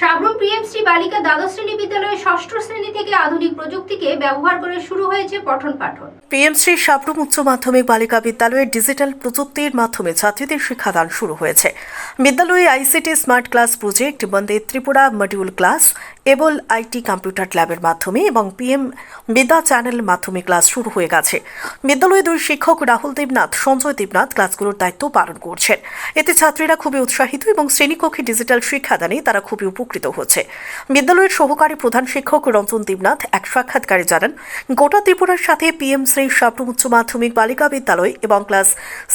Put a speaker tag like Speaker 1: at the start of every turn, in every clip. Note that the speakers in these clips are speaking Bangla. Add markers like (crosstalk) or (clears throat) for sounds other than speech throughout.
Speaker 1: সাবরুম পিএমসি বালিকা দ্বাদশ শ্রেণি বিদ্যালয়ে ষষ্ঠ শ্রেণি থেকে আধুনিক প্রযুক্তিকে ব্যবহার করে শুরু হয়েছে পঠন পাঠন।
Speaker 2: পিএমসি সাবরুম উচ্চ মাধ্যমিক বালিকা বিদ্যালয়ে ডিজিটাল প্রযুক্তির মাধ্যমে ছাত্রীদের শিক্ষাদান শুরু হয়েছে। বিদ্যালয়ে ICT smart class project, Vande Tripura module class able IT computer ল্যাবের মাধ্যমে এবং পিএম বিদ্যা চ্যানেলের মাধ্যমে ক্লাস শুরু হয়ে গেছে। বিদ্যালয়ে দুই শিক্ষক রাহুল দেবনাথ, সঞ্জয় দেবনাথ ক্লাসগুলোর দায়িত্ব পালন করছেন। এতে ছাত্রীরা খুবই উৎসাহিত এবং শ্রেণীকক্ষে ডিজিটাল শিক্ষাদানে তারা খুবই উপকৃত হচ্ছে। বিদ্যালয়ের সহকারী প্রধান শিক্ষক রঞ্জন দেবনাথ এক সাক্ষাৎকারে জানান, গোটা ত্রিপুরার সাথে পিএম শ্রী সাবরুম উচ্চ মাধ্যমিক বালিকা বিদ্যালয় এবং ক্লাস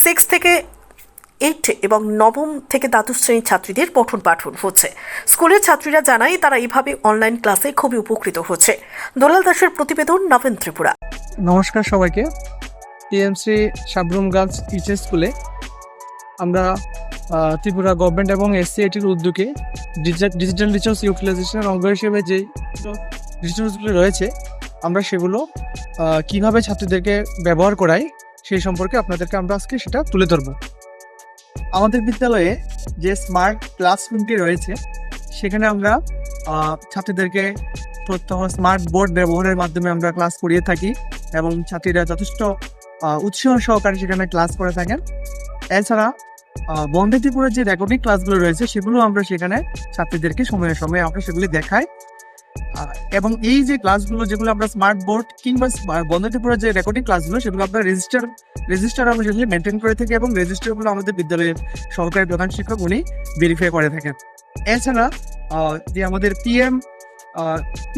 Speaker 2: সিক্স থেকে এইট এবং নবম থেকে দ্বাদশ শ্রেণির ছাত্রীদের পঠন পাঠন হচ্ছে। স্কুলের ছাত্রীরা জানায়, তারা এইভাবে অনলাইন ক্লাসে খুবই উপকৃত হচ্ছে। দোলাল দাসের প্রতিবেদন নবেন ত্রিপুরা
Speaker 3: নমস্কার সবাইকে। টিএমসি সাবরুম গার্লস টিচার স্কুলে আমরা ত্রিপুরা গভর্নমেন্ট এবং এসসিআইটির উদ্যোগে ডিজিটাল রিসোর্স ইউটিলাইজেশনের অঙ্গ হিসেবে যে রিসোর্সগুলো রয়েছে, আমরা সেগুলো কীভাবে ছাত্রীদেরকে ব্যবহার করাই সেই সম্পর্কে আপনাদেরকে আমরা আজকে সেটা তুলে ধরবো। আমাদের বিদ্যালয়ে যে স্মার্ট ক্লাসরুমটি রয়েছে, সেখানে আমরা ছাত্রীদেরকে প্রত্যহ স্মার্ট বোর্ড ব্যবহারের মাধ্যমে আমরা ক্লাস করিয়ে থাকি এবং ছাত্রীরা যথেষ্ট উৎসাহ সহকারে সেখানে ক্লাস করে থাকেন। এছাড়া বন্দে ত্রিপুরার যে রেকর্ডিং ক্লাসগুলো রয়েছে, সেগুলো আমরা সেখানে ছাত্রীদেরকে সময়ে সময়ে আমরা সেগুলি দেখাই। এবং এই যে ক্লাসগুলো যেগুলো আমরা স্মার্ট বোর্ড কিংবা বন্দে যে রেকর্ডিং ক্লাসগুলো সেগুলো আমরা রেজিস্টার রেজিস্টার আমরা সেগুলি মেনটেন করে থাকি এবং রেজিস্টারগুলো আমাদের বিদ্যালয়ের সহকারী প্রধান শিক্ষক, উনি ভেরিফাই করে থাকেন। এছাড়া যে আমাদের পিএম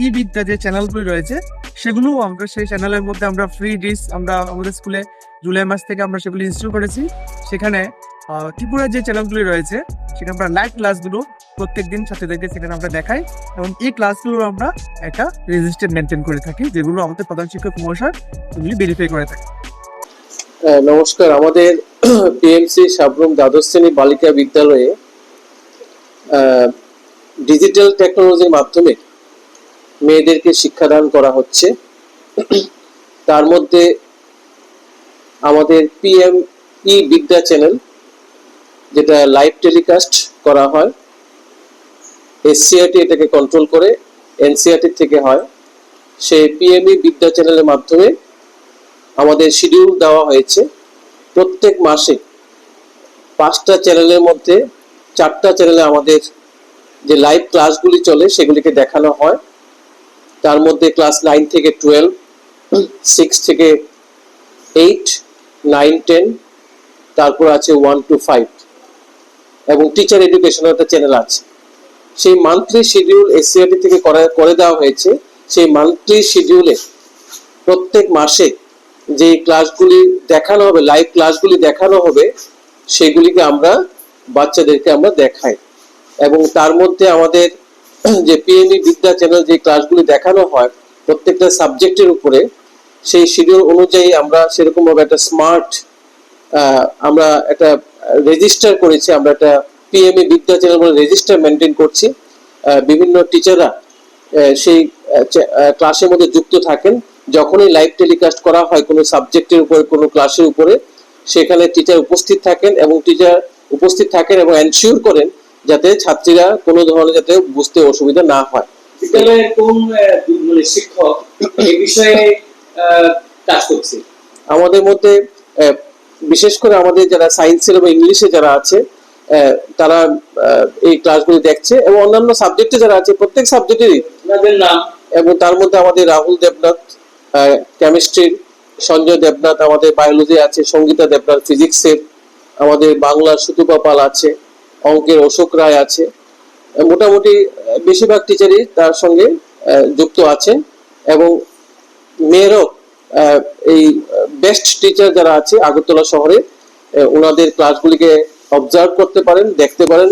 Speaker 3: ই বিদ্যা যে চ্যানেলগুলি রয়েছে সেগুলো আমরা সেই চ্যানেলের মধ্যে আমরা ফ্রি ডিস আমরা আমাদের স্কুলে জুলাই মাস থেকে আমরা সেগুলি ইনস্টল করেছি। সেখানে ত্রিপুরার যে চ্যানেলগুলি রয়েছে সেখানে আমরা লাইভ ক্লাসগুলো প্রত্যেক দিন ছাত্রীদেরকে সেখানে আমরা দেখাই এবং এই ক্লাসগুলো আমরা একটা রেজিস্টার মেনটেন করে থাকি যেগুলো আমাদের প্রধান শিক্ষক মহাশয় এগুলি ভেরিফাই করে থাকে।
Speaker 4: হ্যাঁ, নমস্কার। আমাদের (clears throat) পিএমসি সাবরুম দ্বাদশ শ্রেণি বালিকা বিদ্যালয়ে ডিজিটাল টেকনোলজির মাধ্যমে মেয়েদেরকে শিক্ষাদান করা হচ্ছে। (clears throat) তার মধ্যে আমাদের পিএম ই বিদ্যা চ্যানেল যেটা লাইভ টেলিকাস্ট করা হয় এসসিআরটি এটাকে কন্ট্রোল করে এনসিআরটি থেকে হয়, সেই পিএমই বিদ্যা চ্যানেলের মাধ্যমে আমাদের শিডিউল দেওয়া হয়েছে। প্রত্যেক মাসে পাঁচটা চ্যানেলের মধ্যে চারটা চ্যানেলে আমাদের যে লাইভ ক্লাসগুলি চলে, সেগুলিকে দেখানো হয়। তার মধ্যে ক্লাস নাইন থেকে টুয়েলভ সিক্স থেকে এইট নাইন টেন তারপর আছে ওয়ান টু ফাইভ এবং টিচার এডুকেশনের একটা চ্যানেল আছে। সেই মান্থলি শিডিউল এসসিআরটি থেকে করে দেওয়া হয়েছে সেই মান্থলি শিডিউলে প্রত্যেক মাসে যে ক্লাসগুলি দেখানো হবে লাইভ ক্লাসগুলি দেখানো হবে, সেগুলিকে আমরা বাচ্চাদেরকে আমরা দেখাই। এবং তার মধ্যে আমাদের যে পিএমই বিদ্যা চ্যানেল যে ক্লাসগুলি দেখানো হয়, প্রত্যেকটা সাবজেক্টের উপরে সেই শিডিউল অনুযায়ী আমরা সেরকমভাবে একটা স্মার্ট আমরা একটা রেজিস্টার করেছি আমরা একটা পিএমই বিদ্যা চ্যানেল বলে রেজিস্টার মেনটেন করছি। বিভিন্ন টিচাররা সেই ক্লাসের মধ্যে যুক্ত থাকেন। যখনই লাইভ টেলিকাস্ট করা হয় কোনো সাবজেক্টের উপরে কোনো ক্লাসের উপরে সেখানে টিচার উপস্থিত থাকেন এবং টিচার উপস্থিত থাকেন এবং এনশিওর করেন যাতে ছাত্রীরা কোনো ধরনের যাতে বুঝতে অসুবিধা না হয়।
Speaker 5: কোন মানে শিক্ষক এই বিষয়ে কাজ করছে?
Speaker 4: আমাদের মধ্যে বিশেষ করে আমাদের যারা সায়েন্সের এবং ইংলিশে যারা আছে তারা এই ক্লাসগুলি দেখছে এবং অন্যান্য সাবজেক্টে যারা আছে প্রত্যেক সাবজেক্টেরই এবং তার মধ্যে আমাদের রাহুল দেবনাথ কেমিস্ট্রির সঞ্জয় দেবনাথ আমাদের বায়োলজি আছে সঙ্গীতা দেবনাথ ফিজিক্সের আমাদের বাংলার সুতুপা পাল আছে অঙ্কের অশোক রায় আছে মোটামুটি বেশিরভাগ টিচারই তার সঙ্গে যুক্ত আছে এবং মেয়েরও আহ, এই বেস্ট টিচার যারা আছে আগরতলা শহরে ওনাদের ক্লাসগুলিকে অবজার্ভ করতে পারেন, দেখতে পারেন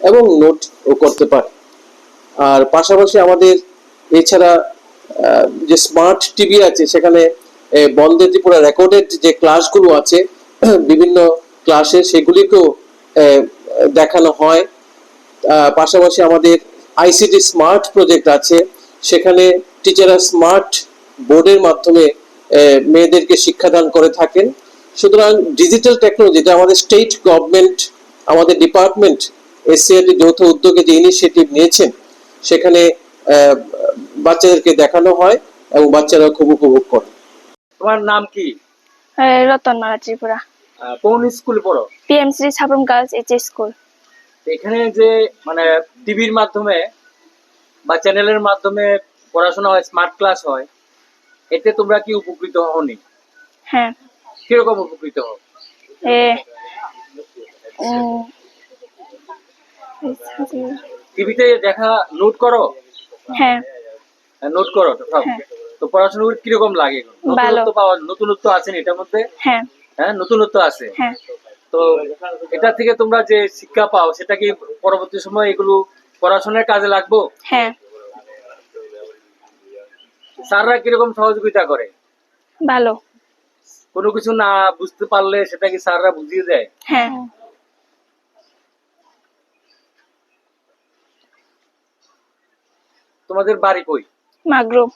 Speaker 4: এবং নোট ও করতে পারেন। আর পাশাপাশি আমাদের এছাড়া যে স্মার্ট টিভি আছে, সেখানে বন্দে ত্রিপুরা রেকর্ডেড যে ক্লাসগুলো আছে, (clears throat) বিভিন্ন ক্লাসে সেগুলিকেও দেখানো হয়। পাশাপাশি আমাদের আইসিটি স্মার্ট প্রজেক্ট আছে, সেখানে টিচাররা স্মার্ট বোর্ডের মাধ্যমে মেয়েদেরকে শিক্ষাদান করে থাকেন। সুতরাং ডিজিটাল টেকনোলজি যেটা আমাদের স্টেট গভর্নমেন্ট আমাদের ডিপার্টমেন্ট এসসিআরটি যৌথ উদ্যোগে যে ইনিশিয়েটিভ নিয়েছেন সেখানে আহ, বাচ্চাদেরকে দেখানো হয় এবং বাচ্চারা খুব উপভোগ করে।
Speaker 5: তোমার নাম কি?
Speaker 6: রতনমালা ত্রিপুরা
Speaker 5: আহ, কোন স্কুল পড়ো?
Speaker 6: PMC Sabroom girls H school
Speaker 5: এখানে যে মানে টিভির মাধ্যমে বা চ্যানেলের মাধ্যমে পড়াশোনা হয় স্মার্ট ক্লাস হয় এতে তোমরা কি উপকৃত হওনি?
Speaker 6: হ্যাঁ।
Speaker 5: কীরকম উপকৃত হও? টিভিতে দেখা নোট করো?
Speaker 6: হ্যাঁ।
Speaker 5: নোট করো তো সব
Speaker 6: হ্যাঁ।
Speaker 5: তো পড়াশোনা করে কীরকম লাগে নতুনত্ব পাওয়া নতুনত্ব আছে না এটার মধ্যে?
Speaker 6: হ্যাঁ।
Speaker 5: হ্যাঁ নতুনত্ব আছে?
Speaker 6: হ্যাঁ।
Speaker 5: তো এটা থেকে তোমরা যে শিক্ষা পাও সেটা কি পরবর্তী সময় এগুলো পড়াশোনার কাজে লাগবো?
Speaker 6: হ্যাঁ।
Speaker 5: স্যাররা কীরকম সহযোগিতা করে?
Speaker 6: ভালো।
Speaker 5: কোনো কিছু না বুঝতে পারলে সেটা কি স্যাররা বুঝিয়ে দেয়?
Speaker 6: হ্যাঁ।
Speaker 5: তোমাদের বাড়ি কই?
Speaker 6: মাগরুম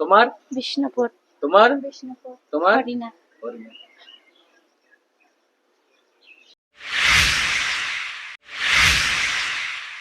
Speaker 5: তোমার?
Speaker 6: বিষ্ণুপুর।
Speaker 5: তোমার?
Speaker 6: বিষ্ণুপুর।
Speaker 5: তোমার?
Speaker 6: হরিণা